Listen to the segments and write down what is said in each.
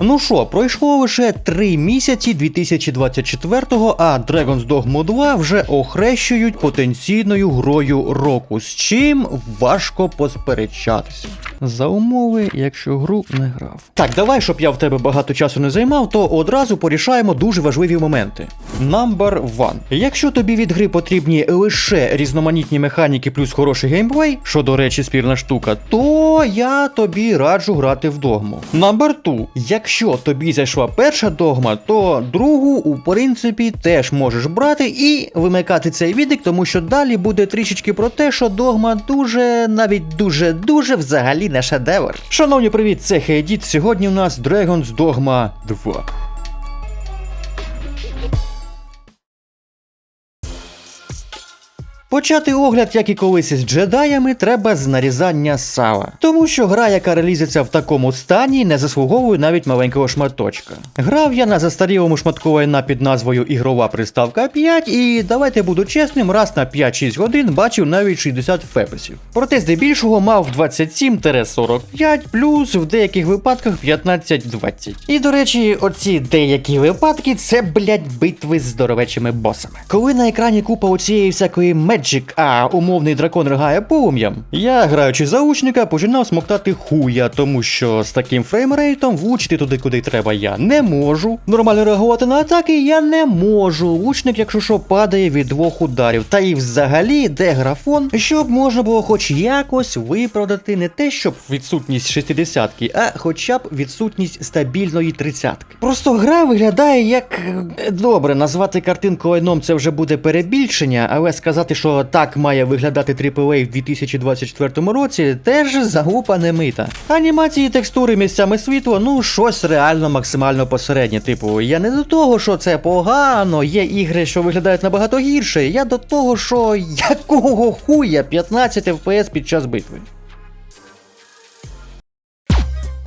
Ну що, пройшло лише 3 місяці 2024-го, а Dragon's Dogma 2 вже охрещують потенційною грою року, з чим важко посперечатися. За умови, якщо гру не грав. Так, давай, щоб я в тебе багато часу не займав, то одразу порішаємо дуже важливі моменти. Number one. Якщо тобі від гри потрібні лише різноманітні механіки плюс хороший геймплей, що, до речі, спірна штука, то я тобі раджу грати в догму. Number two. Якщо тобі зайшла перша догма, то другу, у принципі, теж можеш брати і вимикати цей відик, тому що далі буде трішечки про те, що догма дуже, навіть дуже-дуже взагалі не шедевр. Шановні, привіт, це Хейдіт. Сьогодні у нас Dragon's Dogma 2. Почати огляд, як і колись із джедаями, треба з нарізання сала. Тому що гра, яка релізиться в такому стані, не заслуговує навіть маленького шматочка. Грав я на застарілому шматку лайна під назвою Ігрова приставка 5, і давайте буду чесним, раз на 5-6 годин бачив навіть 60 фепесів. Проте здебільшого мав 27-45, плюс в деяких випадках 15-20. І до речі, оці деякі випадки це, блять, битви з здоровечими босами. Коли на екрані купа оцієї всякої Magic, а умовний дракон ригає полум'ям, я, граючи за учника, починав смоктати хуя, тому що з таким фреймрейтом влучити туди, куди треба, я не можу. Нормально реагувати на атаки я не можу. Лучник, якщо що, падає від двох ударів. Та і взагалі, де графон, щоб можна було хоч якось виправдати не те, щоб відсутність 60-ки, а хоча б відсутність стабільної 30-ки. Просто гра виглядає як. е, Добре, назвати картинку лайном це вже буде перебільшення, але сказати, що так має виглядати AAA в 2024 році, теж загупа не мита. Анімації, текстури, місцями світла, ну щось реально максимально посереднє. Типу, я не до того, що це погано, є ігри, що виглядають набагато гірше. Я до того, що якого хуя 15 FPS під час битви.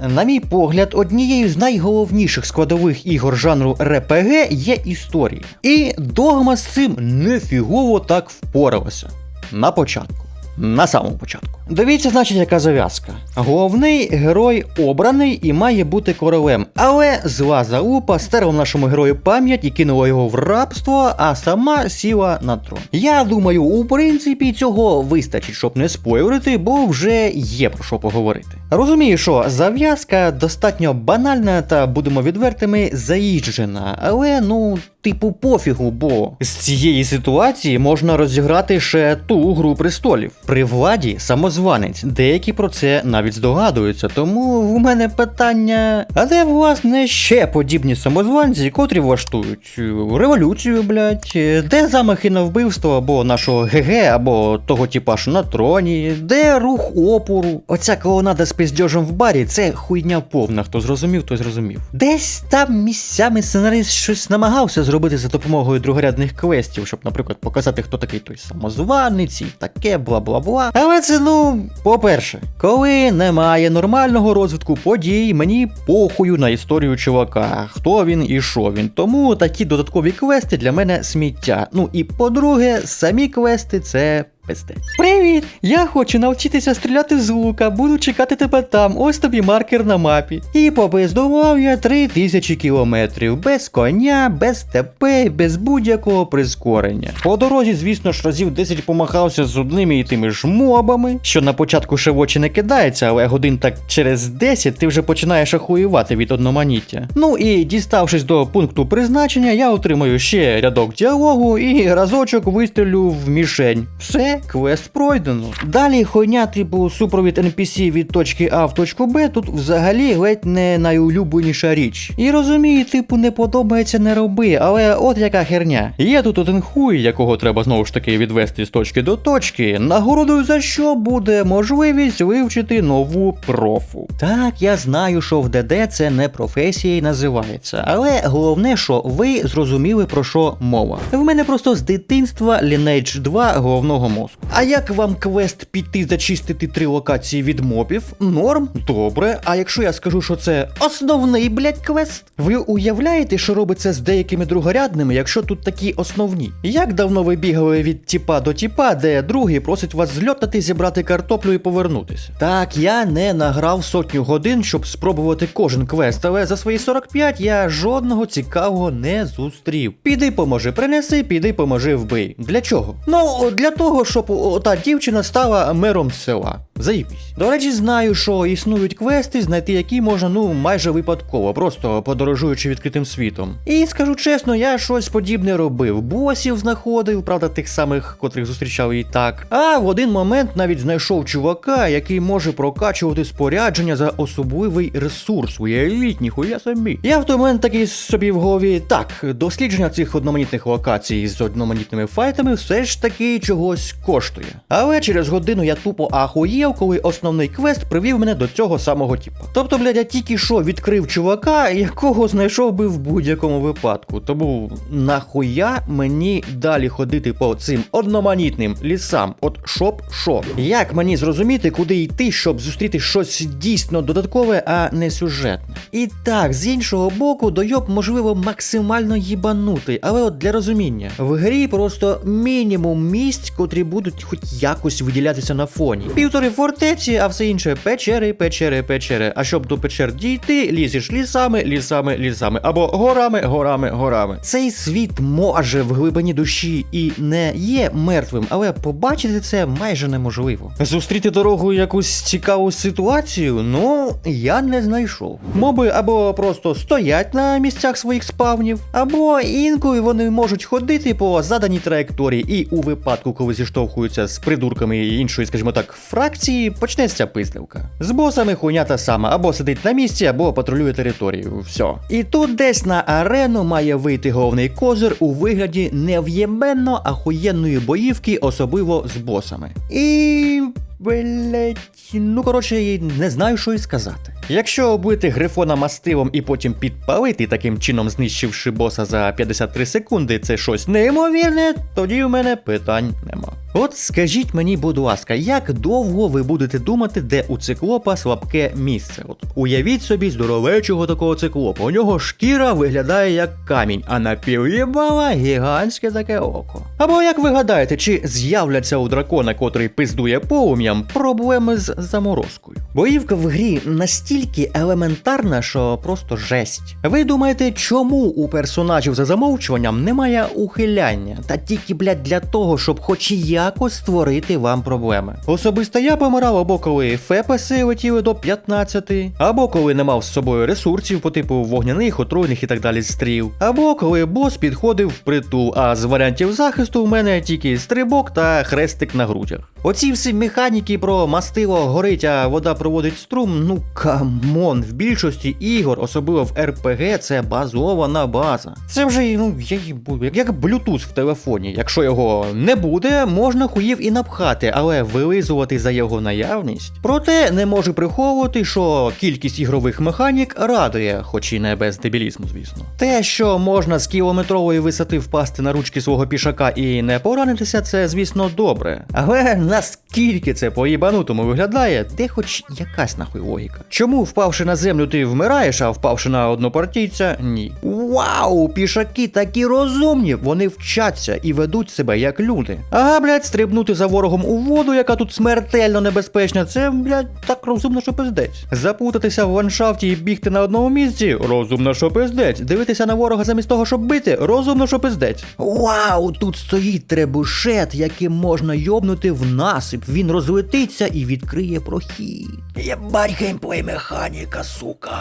На мій погляд, однією з найголовніших складових ігор жанру РПГ є історія. І догма з цим нефігово так впоралася. На початку. На самому початку. Дивіться, значить, яка зав'язка. Головний герой обраний і має бути королем, але зла залупа стерла нашому герою пам'ять і кинула його в рабство, а сама сіла на трон. Я думаю, у принципі, цього вистачить, щоб не спойлерити, бо вже є про що поговорити. Розумію, що зав'язка достатньо банальна та будемо відвертими заїжджена, але ну. Типу пофігу, бо з цієї ситуації можна розіграти ще ту гру престолів. При владі самозванець, деякі про це навіть здогадуються. Тому в мене питання: а де власне ще подібні самозванці, котрі влаштують е, революцію, блять, де замахи на вбивство або нашого ГГ, або того типа що на троні, де рух опору? Оця колонада з пиздьожем в барі це хуйня повна. Хто зрозумів, той зрозумів. Десь там місцями сценарист щось намагався зробити за допомогою другорядних квестів, щоб, наприклад, показати, хто такий той самозванець і таке, бла бла бла. Але це ну, по-перше, коли немає нормального розвитку подій, мені похую на історію чувака, хто він і що він. Тому такі додаткові квести для мене сміття. Ну і по-друге, самі квести це. Пиздець. Привіт! Я хочу навчитися стріляти з лука, буду чекати тебе там, ось тобі маркер на мапі. І попиздував я три тисячі кілометрів, без коня, без ТП, без будь-якого прискорення. По дорозі, звісно ж, разів 10 помахався з одними і тими ж мобами, що на початку ще в очі не кидається, але годин так через 10 ти вже починаєш ахуювати від одноманіття. Ну і діставшись до пункту призначення, я отримаю ще рядок діалогу і разочок вистрілю в мішень. Все, квест пройдено. Далі хуйня, типу супровід NPC від точки А в точку Б тут взагалі ледь не найулюбленіша річ. І розумію, типу, не подобається не роби, але от яка херня. Є тут один хуй, якого треба знову ж таки відвести з точки до точки. Нагородою за що буде можливість вивчити нову профу. Так, я знаю, що в ДД це не професія і називається, але головне, що ви зрозуміли про що мова. В мене просто з дитинства Lineage 2 головного мозку. Мозку. А як вам квест піти зачистити три локації від мобів? Норм? Добре. А якщо я скажу, що це основний, блядь, квест? Ви уявляєте, що робиться з деякими другорядними, якщо тут такі основні? Як давно ви бігали від тіпа до тіпа, де другий просить вас зльотати, зібрати картоплю і повернутися? Так, я не награв сотню годин, щоб спробувати кожен квест, але за свої 45 я жодного цікавого не зустрів. Піди поможи, принеси, піди поможи вбий. Для чого? Ну, для того, щоб о- та дівчина стала мером села. Заїбісь. До речі, знаю, що існують квести, знайти які можна ну майже випадково, просто подорожуючи відкритим світом. І скажу чесно, я щось подібне робив. Босів знаходив, правда, тих самих, котрих зустрічав і так. А в один момент навіть знайшов чувака, який може прокачувати спорядження за особливий ресурс. Уявіть, ніхуя собі. Я в той момент такий собі в голові. Так, дослідження цих одноманітних локацій з одноманітними файтами все ж таки чогось коштує. Але через годину я тупо ахуєв, коли основний квест привів мене до цього самого типа. Тобто, блядь, я тільки що відкрив чувака, якого знайшов би в будь-якому випадку. Тому нахуя мені далі ходити по цим одноманітним лісам? От щоб що? Як мені зрозуміти, куди йти, щоб зустріти щось дійсно додаткове, а не сюжетне? І так, з іншого боку, дойоб можливо максимально їбанутий, але от для розуміння, в грі просто мінімум місць, котрі будуть хоч якось виділятися на фоні. Півтори фортеці, а все інше печери, печери, печери. А щоб до печер дійти, лізеш лісами, лісами, лісами, або горами, горами, горами. Цей світ може в глибині душі і не є мертвим, але побачити це майже неможливо. Зустріти дорогу якусь цікаву ситуацію, ну я не знайшов. Моби або просто стоять на місцях своїх спавнів, або інколи вони можуть ходити по заданій траєкторії, і у випадку, коли зіштовхуються з придурками іншої, скажімо так, фракції, почнеться пиздивка. З босами хуйня та сама, або сидить на місці, або патрулює територію. Все. І тут десь на арену має вийти головний козир у вигляді нев'єменно ахуєнної боївки, особливо з босами. І. Блять, ну коротше, не знаю, що і сказати. Якщо оббити грифона мастилом і потім підпалити, таким чином знищивши боса за 53 секунди, це щось неймовірне, тоді у мене питань нема. От скажіть мені, будь ласка, як довго ви будете думати, де у циклопа слабке місце? От уявіть собі здоровечого такого циклопа. У нього шкіра виглядає як камінь, а на пів'єбала гігантське таке око. Або як ви гадаєте, чи з'являться у дракона, котрий пиздує полум'ям, проблеми з заморозкою? Боївка в грі настільки елементарна, що просто жесть. Ви думаєте, чому у персонажів за замовчуванням немає ухиляння? Та тільки, блядь, для того, щоб хоч якось створити вам проблеми. Особисто я помирав або коли фепеси летіли до 15, або коли не мав з собою ресурсів по типу вогняних, отруйних і так далі стріл, або коли бос підходив в притул, а з варіантів захисту в мене тільки стрибок та хрестик на грудях. Оці всі механіки про мастило горить, а вода проводить струм. Ну камон, в більшості ігор, особливо в РПГ, це базована база. Це вже ну я їбу, як, як Bluetooth в телефоні. Якщо його не буде, можна хуїв і напхати, але вилизувати за його наявність. Проте не можу приховувати, що кількість ігрових механік радує, хоч і не без дебілізму, звісно. Те, що можна з кілометрової висоти впасти на ручки свого пішака і не поранитися, це звісно добре. Але наскільки це по-їбанутому виглядає, де хоч якась нахуй логіка. Чому, впавши на землю, ти вмираєш, а впавши на однопартійця, ні. Вау, пішаки такі розумні, вони вчаться і ведуть себе як люди. Ага, блядь, стрибнути за ворогом у воду, яка тут смертельно небезпечна, це, блядь, так розумно, що пиздець. Запутатися в ландшафті і бігти на одному місці розумно, що пиздець. Дивитися на ворога замість того, щоб бити, розумно, що пиздець. Вау, тут стоїть требушет, яким можна йобнути в насип. Він розлетиться і відкриє прохід. Єбать геймплей механіка, сука.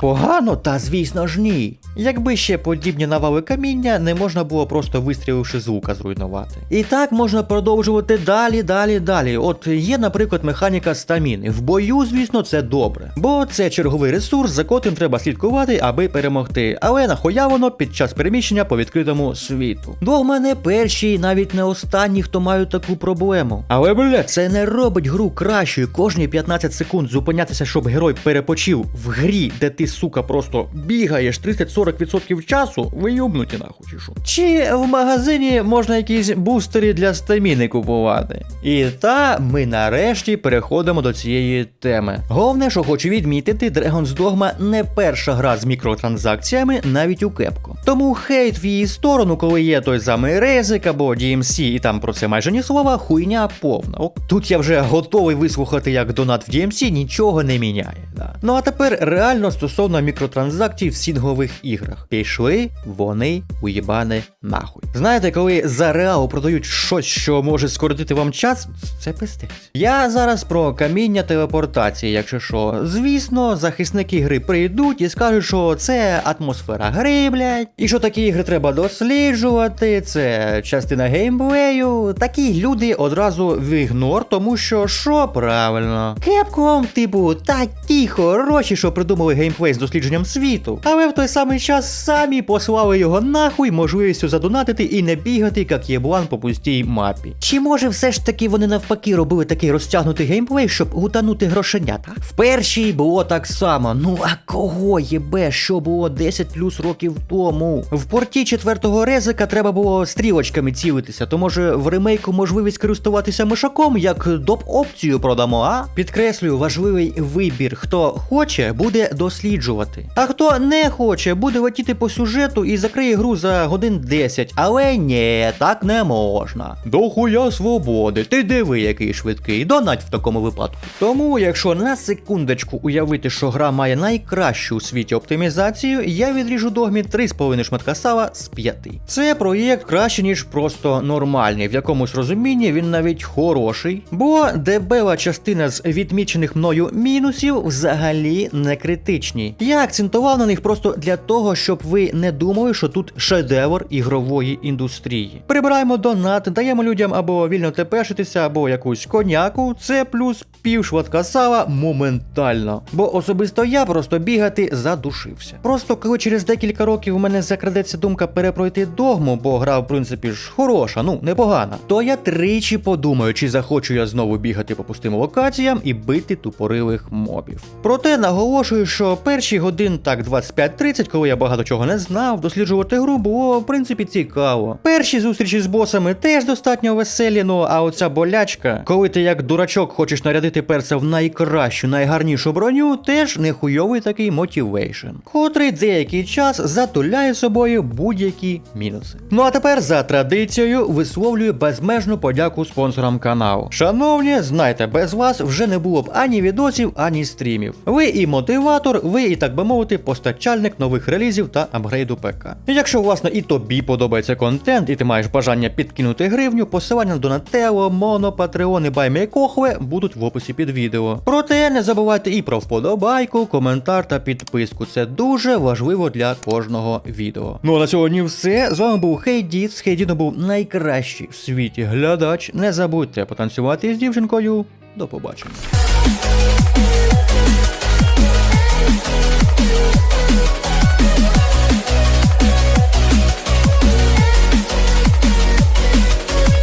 Погано, та звісно ж ні. Якби ще подібні навали каміння, не можна було просто вистріливши з лука зруйнувати. І так можна продовжувати далі, далі, далі. От є, наприклад, механіка стаміни. В бою, звісно, це добре. Бо це черговий ресурс, за котрим треба слідкувати, аби перемогти. Але нахуя воно під час переміщення по відкритому світу. В мене перші, і навіть не останні, хто мають таку проблему. Але бля, це не робить гру кращою. Кожні 15 секунд зупинятися, щоб герой перепочив в грі, де ти, сука, просто бігаєш 30-40 40% часу ви юбнуті нахуй чи що. Чи в магазині можна якісь бустери для стаміни купувати? І та ми нарешті переходимо до цієї теми. Головне, що хочу відмітити, Dragon's Dogma не перша гра з мікротранзакціями навіть у кепку. Тому хейт в її сторону, коли є той самий Резик або DMC, і там про це майже ні слова, хуйня повна. Ок, Тут я вже готовий вислухати, як донат в DMC нічого не міняє. Да. Ну а тепер реально стосовно мікротранзакцій в сінгових іграх. Пішли вони уїбани нахуй. Знаєте, коли за реал продають щось, що може скоротити вам час, це пиздець. Я зараз про каміння телепортації, якщо що. Звісно, захисники гри прийдуть і скажуть, що це атмосфера гри, блядь, і що такі ігри треба досліджувати, це частина геймплею. Такі люди одразу в ігнор, тому що що правильно. Кепком, типу, такі хороші, що придумали геймплей з дослідженням світу, але в той самий час самі послали його нахуй можливістю задонатити і не бігати, як єблан по пустій мапі. Чи може все ж таки вони навпаки робили такий розтягнутий геймплей, щоб гутанути грошенята? В першій було так само. Ну а кого єбе, що було 10 плюс років тому? В порті четвертого резика треба було стрілочками цілитися, то може в ремейку можливість користуватися мишаком, як доп опцію продамо, а? Підкреслюю, важливий вибір. Хто хоче, буде досліджувати. А хто не хоче, буде летіти по сюжету і закриє гру за годин 10. Але ні, так не можна. До хуя свободи, ти диви, який швидкий, донать в такому випадку. Тому, якщо на секундочку уявити, що гра має найкращу у світі оптимізацію, я відріжу догмі 3,5 шматка сала з 5. Це проєкт краще, ніж просто нормальний. В якомусь розумінні він навіть хороший, бо дебела частина з відмічених мною мінусів взагалі не критичні. Я акцентував на них просто для того, щоб ви не думали, що тут шедевр ігрової індустрії. Прибираємо донат, даємо людям або вільно тепешитися, або якусь коняку. Це плюс пів шватка сала моментально. Бо особисто я просто бігати задушився. Просто коли через декілька років у мене закрадеться думка перепройти догму, бо гра, в принципі ж хороша, ну непогана, то я тричі подумаю, чи захочу я знову бігати по пустим локаціям і бити тупорилих мобів. Проте наголошую, що перші годин так 25-30, коли я багато чого не знав, досліджувати гру було в принципі цікаво. Перші зустрічі з босами теж достатньо веселі, ну а оця болячка, коли ти як дурачок хочеш нарядити перса в найкращу, найгарнішу броню, теж нехуйовий такий мотивейшн, котрий деякий час затуляє собою будь-які мінуси. Ну а тепер за традицією висловлюю безмежну подяку спонсорам каналу. Шановні, знайте, без вас вже не було б ані відосів, ані стрімів. Ви і мотиватор, ви і так би мовити, постачальник нових релізів та апгрейду ПК. Якщо власне і тобі подобається контент, і ти маєш бажання підкинути гривню, посилання на Донателло, Моно, Патреон і Баймейкохве будуть в описі під відео. Проте не забувайте і про вподобайку, коментар та підписку. Це дуже важливо для кожного відео. Ну а на сьогодні все. З вами був Хейдіт. Хейдіно був найкращий в світі глядач. Не забудьте потанцювати з дівчинкою. До побачення.